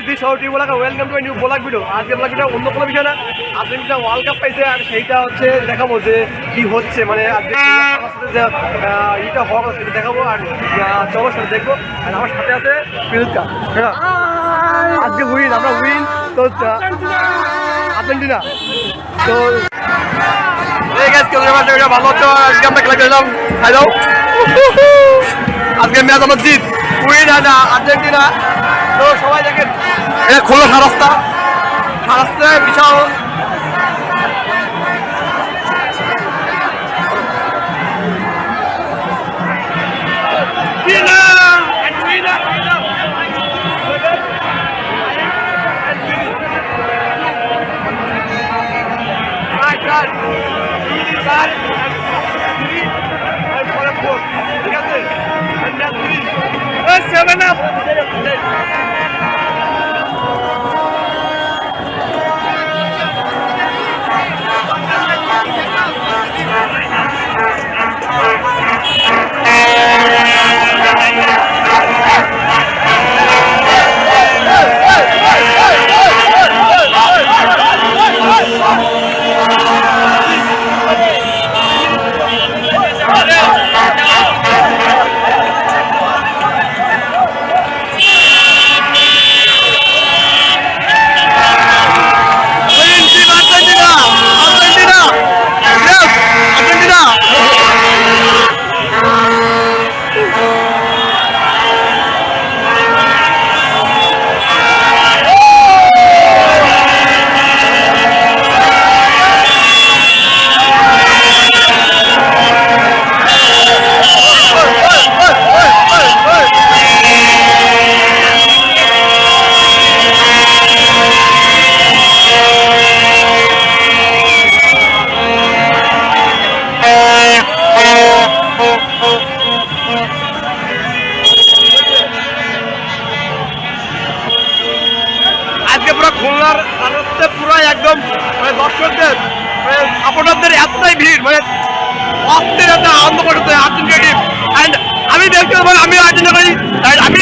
Guys the short you vlog welcome to new vlog video আজকে blog video অন্য কোনো বিষয় না। আজকে আর্জেন্টিনা ওয়ার্ল্ড কাপ পাইছে আর সেইটা হচ্ছে দেখাবো যে কি হচ্ছে। মানে আজকে যে ইটা হওয়া কথা সেটা দেখাবো আর চলো সেটা দেখব। আর আমার সাথে আছে ফিরুজকা হ্যাঁ আজকে উইন আমরা উইন তো আর্জেন্টিনা। তো এই গাইস কেমন ভালো আছো। আজকে আমরা খেলা খেললাম হ্যালো আজকে ম্যাচ আমার জিত। Win Argentina. তো সবাই দেখেন এটা খোলো সারাস্তা সারাস্তায় বিশাল Winner! And মানে দর্শকদের মানে সাপোর্টারদের এতটাই ভিড় মানে অস্থির একটা আনন্দ করতে আর্জেন্টিনা টিম অ্যান্ড আমি দেখতে পারি আমি আর্জেন্টিনা আমি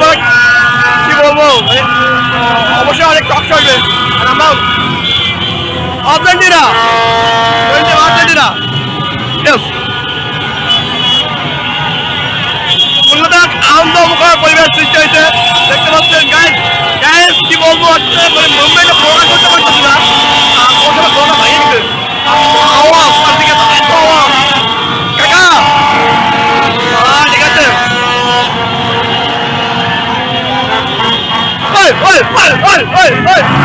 মানে কি বলব? অবশ্যই অনেক আর আমরা আর্জেন্টিনা আর্জেন্টিনা। পরিবেশ সৃষ্টি হয়েছে। দেখতে পাচ্ছেন গাইজ গাইজ কি বলব? মানে করতে পারতেছি না। ওই ওই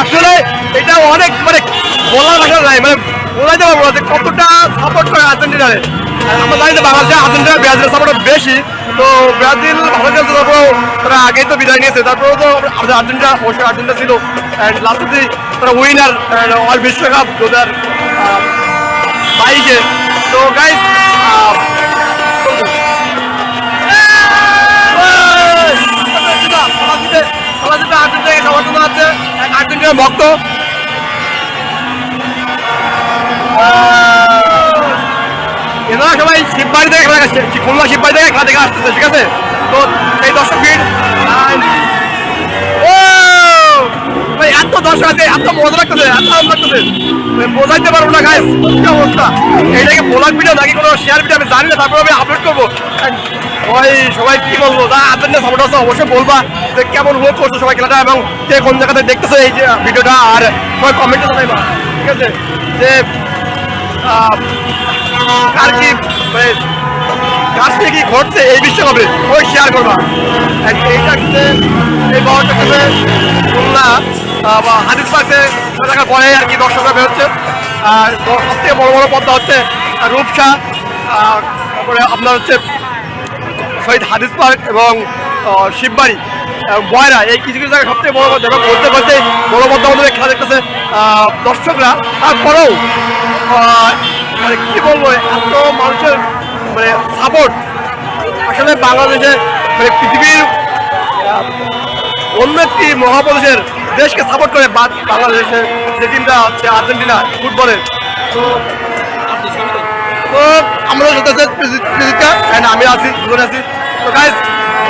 আসলে এটা অনেক মানে বলার ভাষা নাই মানে বোঝাইতে পারব যে কতটা সাপোর্ট করে আর্জেন্টিনারে আর আমরা জানি যে বাংলাদেশে আর্জেন্টিনা ব্রাজিলের সাপোর্ট বেশি তো ব্রাজিল খেলছে তারপরেও তারা আগেই তো বিদায় নিয়েছে তারপরেও তো আর্জেন্টিনা অবশ্যই আর্জেন্টিনা ছিল অ্যান্ড লাস্ট অব্দি তারা উইনার অল বিশ্বকাপ দু হাজার বাইশে তো গাইস আর্জেন্টিনার ভক্ত এনারা সবাই শিববাড়িতে খেলা খুলনা শিববাই থেকে খেলা দেখে আসতেছে, ঠিক আছে? তো দর্শক ভিড় ভাই, এত দর্শক আছে, এত মজা লাগতেছে, এত আনন্দ লাগতেছে। বোঝাইতে পারব না কি অবস্থা? এইটাকে ব্লগ ভিডিও নাকি কোনো শেয়ার ভিডিও আমি জানি না, তারপর আমি আপলোড করব। And সবাই কি বলব? যা আর্জেন্টিনা সাপোর্ট আছে অবশ্যই বলবা যে কেমন উপভোগ করছ সবাই খেলাটা এবং কে কোন জায়গাতে দেখতেছে এই যে ভিডিওটা, আর সবাই কমেন্টে জানাইবা, ঠিক আছে? যে আর কি মানে কি ঘটছে এই বিশ্বকাপে, ওই শেয়ার করবা। এইটা হাদিস আর কি বেরোচ্ছে। আর সব থেকে বড় বড় পদ্মা হচ্ছে রূপসা তারপরে আপনার হচ্ছে শহীদ হাদিস পার্ক এবং শিববাড়ি। বয়রা, এই কিছু কিছু জায়গায় সবথেকে বড় কথা এবং বলতে বলতে বড় পদ্মা মধ্যে খেলা দেখতেছে দর্শকরা। তারপরেও মানে কি বলব, এত মানুষের মানে সাপোর্ট আসলে বাংলাদেশে মানে পৃথিবীর অন্য একটি মহাপুরুষের দেশকে সাপোর্ট করে বাংলাদেশের যে টিমটা হচ্ছে আর্জেন্টিনা ফুটবলের তো আমাদের সাথে অ্যান্ড আমি আছি, দুজন আছি। তো গাইজ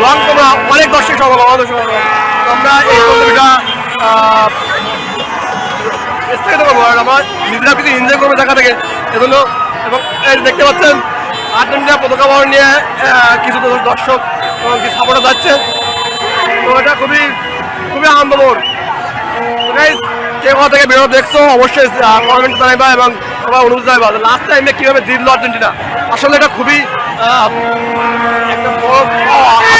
লং তোমরা অনেক দর্শক সমাগম, আমাদের সমাগম। তো আমরা এই পদ্ধতিটা স্থগিত করব আর আমরা নিজেরা কিছু এনজয় করব জায়গা থেকে এজন্য এবং দেখতে পাচ্ছেন, আর্জেন্টিনা পতাকা বহন নিয়ে কিছু দর্শক- দর্শক, এবং কিছু সাপোর্টার যাচ্ছে তো এটা খুবই খুবই আনন্দমোর গাইজ কে কোথা থেকে বেরো দেখছ, অবশ্যই কমেন্ট জানাইবা এবং সবাই অনুরোধ জানাইবা লাস্ট টাইমে কীভাবে জিতলো আর্জেন্টিনা। আসলে এটা খুবই একটা বড় পাওয়া আর্জেন্টিনার জন্য।